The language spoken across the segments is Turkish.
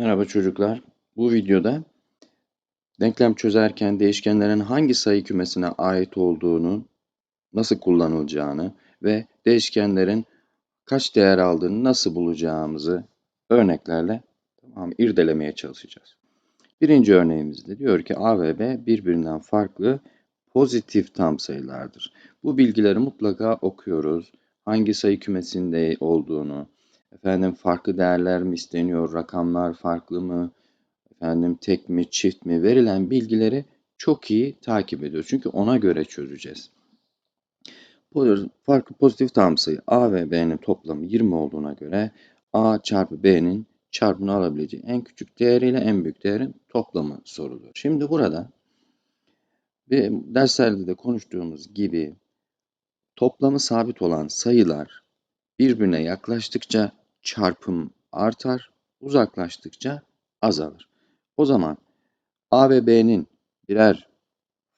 Merhaba çocuklar. Bu videoda denklem çözerken değişkenlerin hangi sayı kümesine ait olduğunu, nasıl kullanılacağını ve değişkenlerin kaç değer aldığını nasıl bulacağımızı örneklerle tamam, irdelemeye çalışacağız. Birinci örneğimizde diyor ki A ve B birbirinden farklı pozitif tam sayılardır. Bu bilgileri mutlaka okuyoruz. Hangi sayı kümesinde olduğunu, efendim farklı değerler mi isteniyor, rakamlar farklı mı, efendim tek mi, çift mi verilen bilgileri çok iyi takip ediyoruz. Çünkü ona göre çözeceğiz. Farklı pozitif tam sayı A ve B'nin toplamı 20 olduğuna göre A çarpı B'nin çarpımını alabileceği en küçük değeriyle en büyük değerin toplamı soruluyor. Şimdi burada ve derslerde de konuştuğumuz gibi toplamı sabit olan sayılar birbirine yaklaştıkça çarpım artar, uzaklaştıkça azalır. O zaman A ve B'nin birer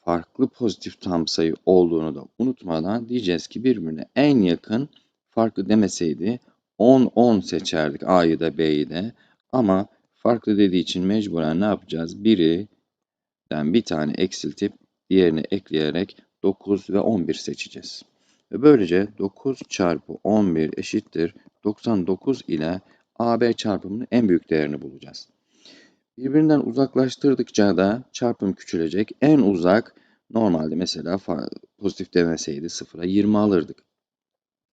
farklı pozitif tam sayı olduğunu da unutmadan diyeceğiz ki birbirine en yakın farklı demeseydi 10-10 seçerdik A'yı da B'yi de. Ama farklı dediği için mecburen ne yapacağız? Biri'den bir tane eksiltip diğerini ekleyerek 9 ve 11 seçeceğiz. Ve böylece 9 çarpı 11 eşittir 99 ile AB çarpımının en büyük değerini bulacağız. Birbirinden uzaklaştırdıkça da çarpım küçülecek. En uzak normalde mesela pozitif demeseydi sıfıra 20 alırdık.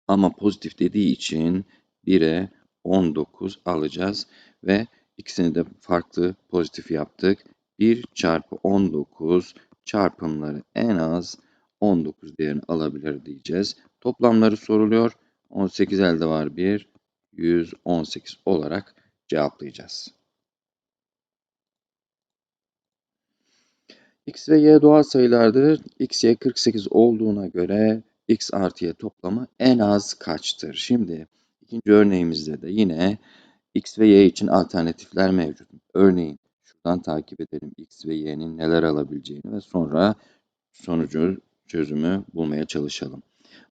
Ama pozitif dediği için 1'e 19 alacağız ve ikisini de farklı pozitif yaptık. 1 çarpı 19 çarpımları en az 19 değerini alabilir diyeceğiz. Toplamları soruluyor. 18 elde var 1, 118 olarak cevaplayacağız. x ve y doğal sayılardır. x, y 48 olduğuna göre x artı y toplamı en az kaçtır? Şimdi ikinci örneğimizde de yine x ve y için alternatifler mevcut. Örneğin şuradan takip edelim x ve y'nin neler alabileceğini ve sonra sonucu çözümü bulmaya çalışalım.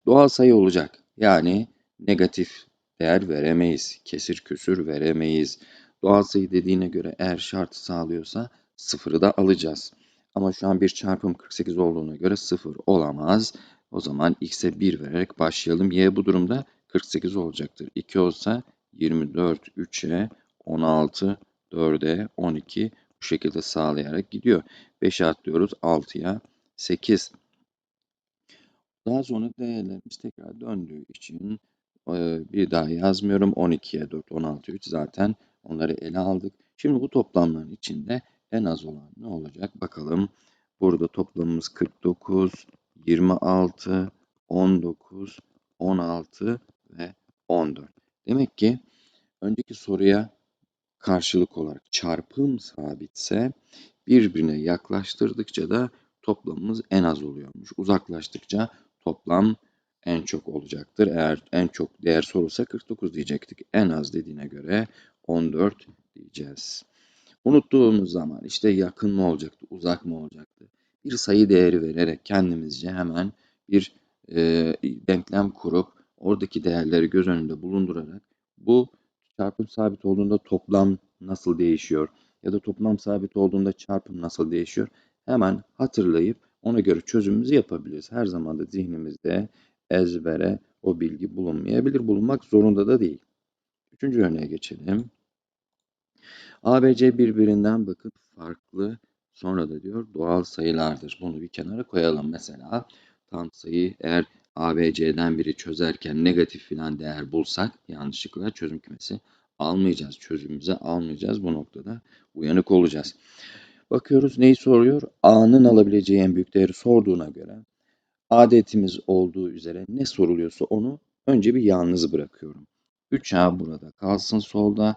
Doğal sayı olacak. Yani negatif değer veremeyiz. Kesir küsür veremeyiz. Doğal sayı dediğine göre eğer şartı sağlıyorsa sıfırı da alacağız. Ama şu an bir çarpım 48 olduğuna göre 0 olamaz. O zaman x'e 1 vererek başlayalım. Y bu durumda 48 olacaktır. 2 olsa 24, 3'e, 16, 4'e, 12 bu şekilde sağlayarak gidiyor. 5'e atlıyoruz 6'ya, 8. Daha sonra değerlerimiz tekrar döndüğü için bir daha yazmıyorum. 12'ye 4, 16, 3 zaten onları ele aldık. Şimdi bu toplamların içinde en az olan ne olacak? Bakalım. Burada toplamımız 49, 26, 19, 16 ve 14. Demek ki önceki soruya karşılık olarak çarpım sabitse birbirine yaklaştırdıkça da toplamımız en az oluyormuş. Uzaklaştıkça toplam en çok olacaktır. Eğer en çok değer sorulsa 49 diyecektik. En az dediğine göre 14 diyeceğiz. Unuttuğumuz zaman işte yakın mı olacaktı, uzak mı olacaktı? Bir sayı değeri vererek kendimizce hemen bir e, denklem kurup oradaki değerleri göz önünde bulundurarak bu çarpım sabit olduğunda toplam nasıl değişiyor ya da toplam sabit olduğunda çarpım nasıl değişiyor hemen hatırlayıp ona göre çözümümüzü yapabiliriz. Her zaman da zihnimizde ezbere o bilgi bulunmayabilir. Bulunmak zorunda da değil. Üçüncü örneğe geçelim. ABC birbirinden bakın farklı sonra da diyor doğal sayılardır. Bunu bir kenara koyalım. Mesela tam sayı eğer ABC'den biri çözerken negatif filan değer bulsak yanlışlıkla çözüm kümesi almayacağız. Çözümümüze almayacağız. Bu noktada uyanık olacağız. Bakıyoruz neyi soruyor? A'nın alabileceği en büyük değeri sorduğuna göre adetimiz olduğu üzere ne soruluyorsa onu önce bir yalnız bırakıyorum. 3A burada kalsın solda.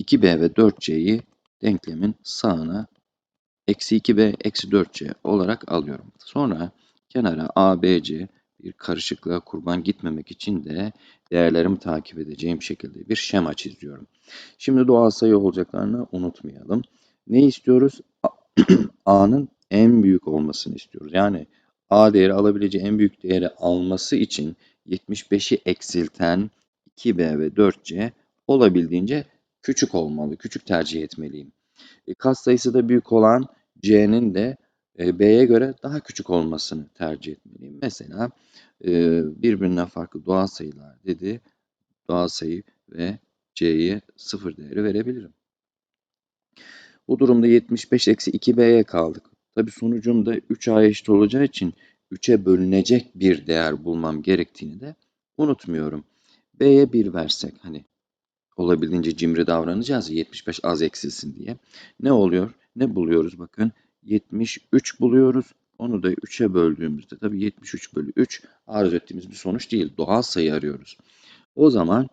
2b ve 4c'yi denklemin sağına eksi 2b eksi 4c olarak alıyorum. Sonra kenara a, b, c bir karışıklığa kurban gitmemek için de değerlerimi takip edeceğim şekilde bir şema çiziyorum. Şimdi doğal sayı olacaklarını unutmayalım. Ne istiyoruz? A'nın en büyük olmasını istiyoruz. Yani A değeri alabileceği en büyük değeri alması için 75'i eksilten 2B ve 4C olabildiğince küçük olmalı, küçük tercih etmeliyim. E, katsayısı da büyük olan c'nin de e, b'ye göre daha küçük olmasını tercih etmeliyim. Mesela e, birbirinden farklı doğal sayılar dedi. Doğal sayı ve c'ye sıfır değeri verebilirim. Bu durumda 75 eksi 2b'ye kaldık. Tabi sonucum da 3a eşit olacağı için 3'e bölünecek bir değer bulmam gerektiğini de unutmuyorum. b'ye 1 versek hani olabildiğince cimri davranacağız 75 az eksilsin diye. Ne oluyor? Ne buluyoruz bakın? 73 buluyoruz. Onu da 3'e böldüğümüzde tabii 73 bölü 3 arzu ettiğimiz bir sonuç değil. Doğal sayı arıyoruz. O zaman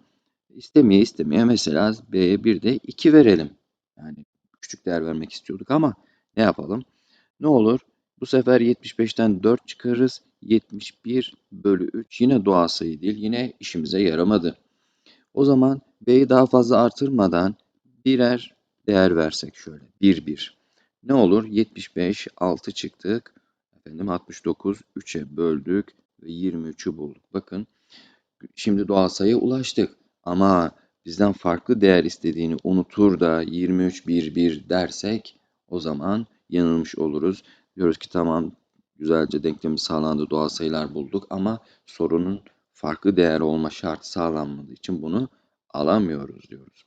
istemeye istemeye mesela B'ye bir de 2 verelim. Yani küçük değer vermek istiyorduk ama ne yapalım? Ne olur? Bu sefer 75'ten 4 çıkarırız. 71 bölü 3 yine doğal sayı değil. Yine işimize yaramadı. O zaman B'yi daha fazla artırmadan birer değer versek şöyle. 1, 1. Ne olur? 75, 6 çıktık. Efendim 69, 3'e böldük ve 23'ü bulduk. Bakın şimdi doğal sayıya ulaştık. Ama bizden farklı değer istediğini unutur da 23, 1, 1 dersek o zaman yanılmış oluruz. Diyoruz ki tamam güzelce denklemi sağlandı doğal sayılar bulduk ama sorunun farklı değer olma şartı sağlanmadığı için bunu alamıyoruz diyoruz.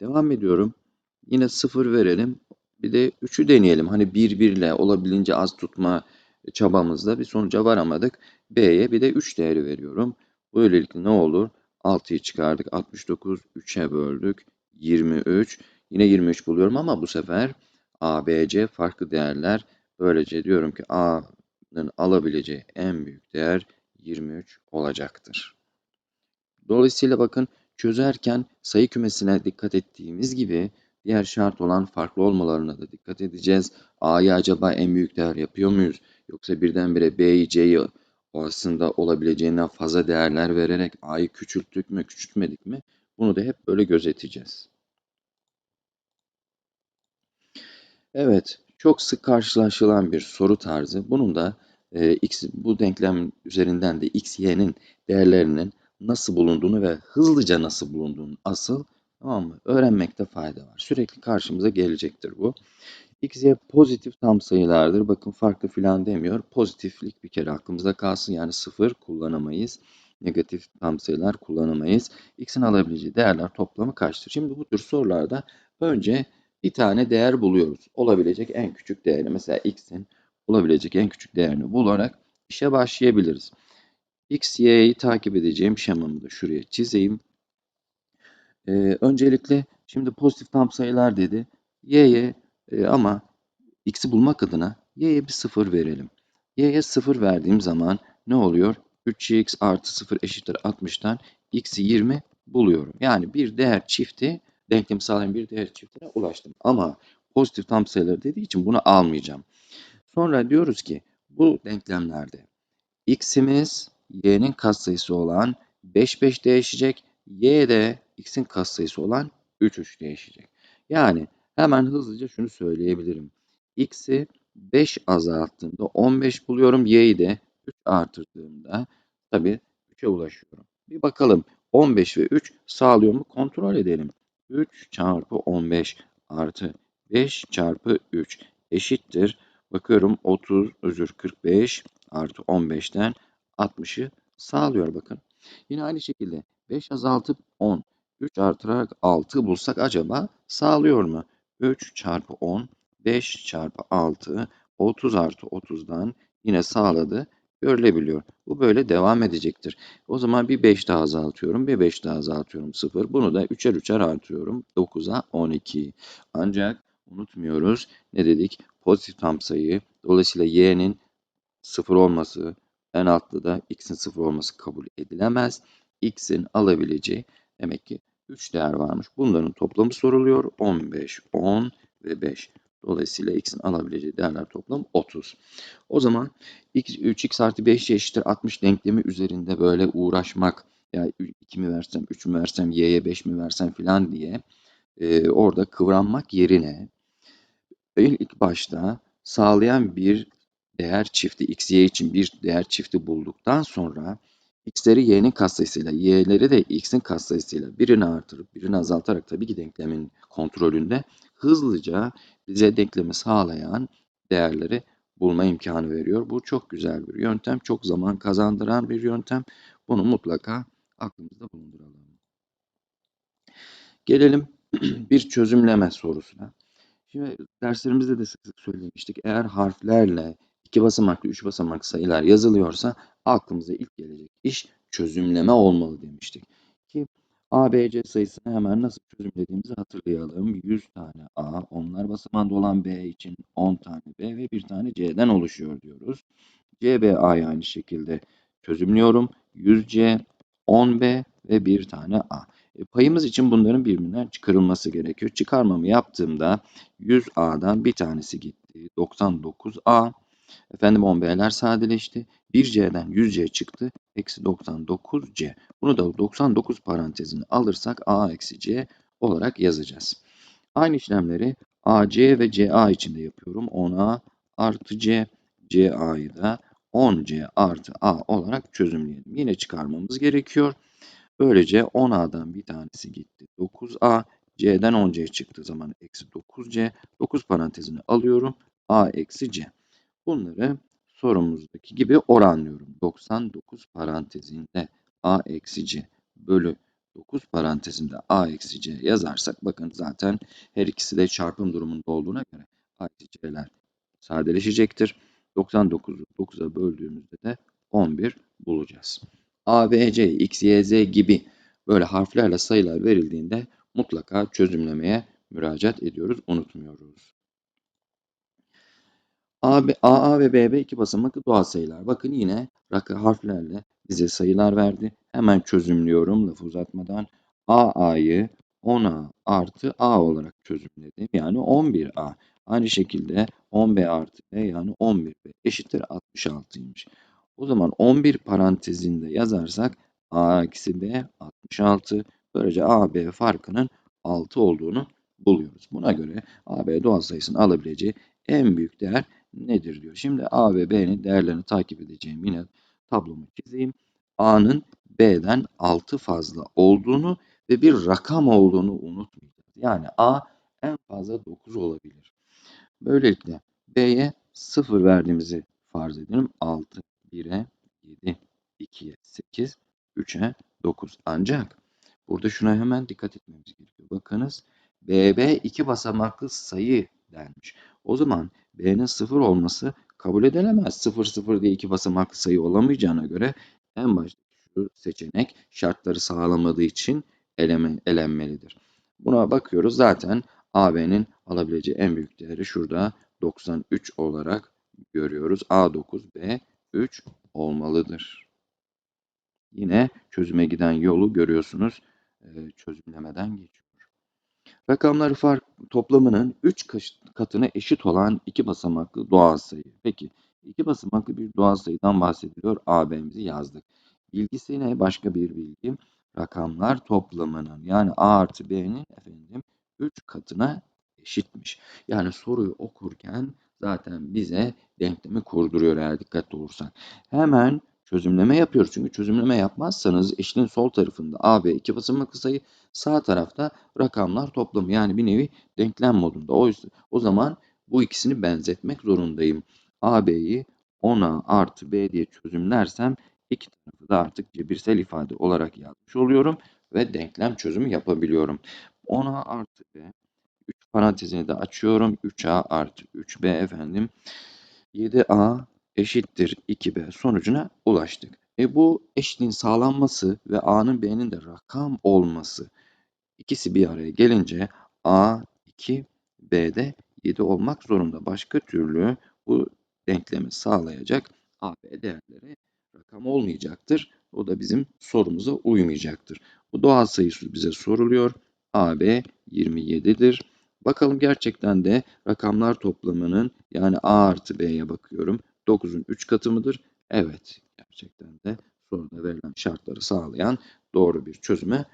Devam ediyorum. Yine 0 verelim. Bir de 3'ü deneyelim. Hani 1 1 ile olabildiğince az tutma çabamızda bir sonuca varamadık. B'ye bir de 3 değeri veriyorum. Böylelikle ne olur? 6'yı çıkardık. 69 3'e böldük. 23. Yine 23 buluyorum ama bu sefer A, B, C farklı değerler. Böylece diyorum ki A'nın alabileceği en büyük değer 23 olacaktır. Dolayısıyla bakın çözerken sayı kümesine dikkat ettiğimiz gibi diğer şart olan farklı olmalarına da dikkat edeceğiz. A'yı acaba en büyük değer yapıyor muyuz? Yoksa birdenbire B'yi, C'yi aslında olabileceğinden fazla değerler vererek A'yı küçülttük mü, küçültmedik mi? Bunu da hep böyle gözeteceğiz. Evet, çok sık karşılaşılan bir soru tarzı. Bunun da e, x bu denklem üzerinden de x, y'nin değerlerinin nasıl bulunduğunu ve hızlıca nasıl bulunduğunu asıl tamam mı? öğrenmekte fayda var. Sürekli karşımıza gelecektir bu. X, Y pozitif tam sayılardır. Bakın farklı filan demiyor. Pozitiflik bir kere aklımızda kalsın. Yani sıfır kullanamayız. Negatif tam sayılar kullanamayız. X'in alabileceği değerler toplamı kaçtır? Şimdi bu tür sorularda önce bir tane değer buluyoruz. Olabilecek en küçük değeri. Mesela X'in olabilecek en küçük değerini bularak işe başlayabiliriz. X, Y'yi takip edeceğim şemamı da şuraya çizeyim. Ee, öncelikle şimdi pozitif tam sayılar dedi. Y'ye e, ama x'i bulmak adına y'ye bir sıfır verelim. y'ye sıfır verdiğim zaman ne oluyor? 3x artı 0 eşittir 60'tan x'i 20 buluyorum. Yani bir değer çifti, denklem sağlayan bir değer çiftine ulaştım. Ama pozitif tam sayıları dediği için bunu almayacağım. Sonra diyoruz ki bu denklemlerde x'imiz y'nin katsayısı olan 5 5 değişecek. y de x'in katsayısı olan 3 3 değişecek. Yani hemen hızlıca şunu söyleyebilirim. x'i 5 azalttığımda 15 buluyorum. y'yi de 3 artırdığımda tabii 3'e ulaşıyorum. Bir bakalım 15 ve 3 sağlıyor mu kontrol edelim. 3 çarpı 15 artı 5 çarpı 3 eşittir. Bakıyorum 30 özür 45 artı 15'ten 60'ı sağlıyor bakın. Yine aynı şekilde 5 azaltıp 10, 3 artırarak 6 bulsak acaba sağlıyor mu? 3 çarpı 10, 5 çarpı 6, 30 artı 30'dan yine sağladı görülebiliyor. Bu böyle devam edecektir. O zaman bir 5 daha azaltıyorum, bir 5 daha azaltıyorum 0. Bunu da 3'er 3'er artıyorum. 9'a 12. Ancak unutmuyoruz ne dedik? Pozitif tam sayı. Dolayısıyla y'nin 0 olması, en altta da x'in 0 olması kabul edilemez. x'in alabileceği demek ki 3 değer varmış. Bunların toplamı soruluyor. 15, 10 ve 5. Dolayısıyla x'in alabileceği değerler toplam 30. O zaman x, 3x artı 5 eşittir 60 denklemi üzerinde böyle uğraşmak yani 2 mi versem, 3 mü versem, y'ye 5 mi versem filan diye e, orada kıvranmak yerine ilk başta sağlayan bir değer çifti x, y için bir değer çifti bulduktan sonra x'leri y'nin katsayısıyla, y'leri de x'in katsayısıyla birini artırıp birini azaltarak tabii ki denklemin kontrolünde hızlıca bize denklemi sağlayan değerleri bulma imkanı veriyor. Bu çok güzel bir yöntem, çok zaman kazandıran bir yöntem. Bunu mutlaka aklımızda bulunduralım. Gelelim bir çözümleme sorusuna. Şimdi derslerimizde de sık sık söylemiştik. Eğer harflerle iki basamaklı, üç basamaklı sayılar yazılıyorsa aklımıza ilk gelecek iş çözümleme olmalı demiştik. Ki A, B, C sayısını hemen nasıl çözümlediğimizi hatırlayalım. 100 tane A, onlar basamağında olan B için 10 tane B ve bir tane C'den oluşuyor diyoruz. C, B, A'yı aynı şekilde çözümlüyorum. 100C, 10B ve bir tane A. E, payımız için bunların birbirinden çıkarılması gerekiyor. Çıkarmamı yaptığımda 100A'dan bir tanesi gitti. 99A. Efendim 10B'ler sadeleşti. 1C'den 100C çıktı. Eksi 99C. Bunu da 99 parantezini alırsak A eksi C olarak yazacağız. Aynı işlemleri AC ve CA için de yapıyorum. 10A artı C. CA'yı da 10C artı A olarak çözümleyelim. Yine çıkarmamız gerekiyor. Böylece 10A'dan bir tanesi gitti. 9A, C'den 10C çıktığı zaman eksi 9C. 9 parantezini alıyorum. A eksi C. Bunları sorumuzdaki gibi oranlıyorum. 99 parantezinde A eksi C bölü 9 parantezinde A eksi C yazarsak bakın zaten her ikisi de çarpım durumunda olduğuna göre A eksi C'ler sadeleşecektir. 99'u 9'a böldüğümüzde de 11 bulacağız. A, B, C, X, Y, Z gibi böyle harflerle sayılar verildiğinde mutlaka çözümlemeye müracaat ediyoruz, unutmuyoruz. A, B, A, ve B, B iki basamaklı doğal sayılar. Bakın yine rakı harflerle bize sayılar verdi. Hemen çözümlüyorum lafı uzatmadan. A, A'yı 10A artı A olarak çözümledim. Yani 11A. Aynı şekilde 10B artı B yani 11B eşittir 66'ymış. O zaman 11 parantezinde yazarsak A eksi B 66. Böylece A, B farkının 6 olduğunu buluyoruz. Buna göre A, B doğal sayısının alabileceği en büyük değer nedir diyor. Şimdi A ve B'nin değerlerini takip edeceğim. Yine tablomu çizeyim. A'nın B'den 6 fazla olduğunu ve bir rakam olduğunu unutmayacağız. Yani A en fazla 9 olabilir. Böylelikle B'ye 0 verdiğimizi farz edelim. 6, 1'e 7, 2'ye 8, 3'e 9. Ancak burada şuna hemen dikkat etmemiz gerekiyor. Bakınız BB iki basamaklı sayı denmiş. O zaman B'nin 0 olması kabul edilemez. 0 0 diye iki basamaklı sayı olamayacağına göre en başta şu seçenek şartları sağlamadığı için eleme, elenmelidir. Buna bakıyoruz. Zaten AB'nin alabileceği en büyük değeri şurada 93 olarak görüyoruz. A9, B3 olmalıdır. Yine çözüme giden yolu görüyorsunuz. Çözümlemeden geçiyor. Rakamları fark toplamının 3 katına eşit olan iki basamaklı doğal sayı. Peki iki basamaklı bir doğal sayıdan bahsediliyor. AB'mizi yazdık. Bilgisi ne? Başka bir bilgi. Rakamlar toplamının yani A artı B'nin efendim 3 katına eşitmiş. Yani soruyu okurken zaten bize denklemi kurduruyor eğer dikkatli olursak. Hemen çözümleme yapıyoruz. Çünkü çözümleme yapmazsanız eşinin sol tarafında A, B iki basamaklı sayı, sağ tarafta rakamlar toplamı yani bir nevi denklem modunda. O, yüzden, o zaman bu ikisini benzetmek zorundayım. A, B'yi 10A artı B diye çözümlersem iki tarafı da artık cebirsel ifade olarak yazmış oluyorum ve denklem çözümü yapabiliyorum. 10A artı B 3 parantezini de açıyorum. 3A artı 3B efendim. 7A eşittir 2B sonucuna ulaştık. E bu eşitliğin sağlanması ve A'nın B'nin de rakam olması ikisi bir araya gelince A 2 B'de 7 olmak zorunda. Başka türlü bu denklemi sağlayacak A, B değerleri rakam olmayacaktır. O da bizim sorumuza uymayacaktır. Bu doğal sayısı bize soruluyor. AB 27'dir. Bakalım gerçekten de rakamlar toplamının yani A artı B'ye bakıyorum. 9'un 3 katı mıdır? Evet. Gerçekten de soruda verilen şartları sağlayan doğru bir çözüme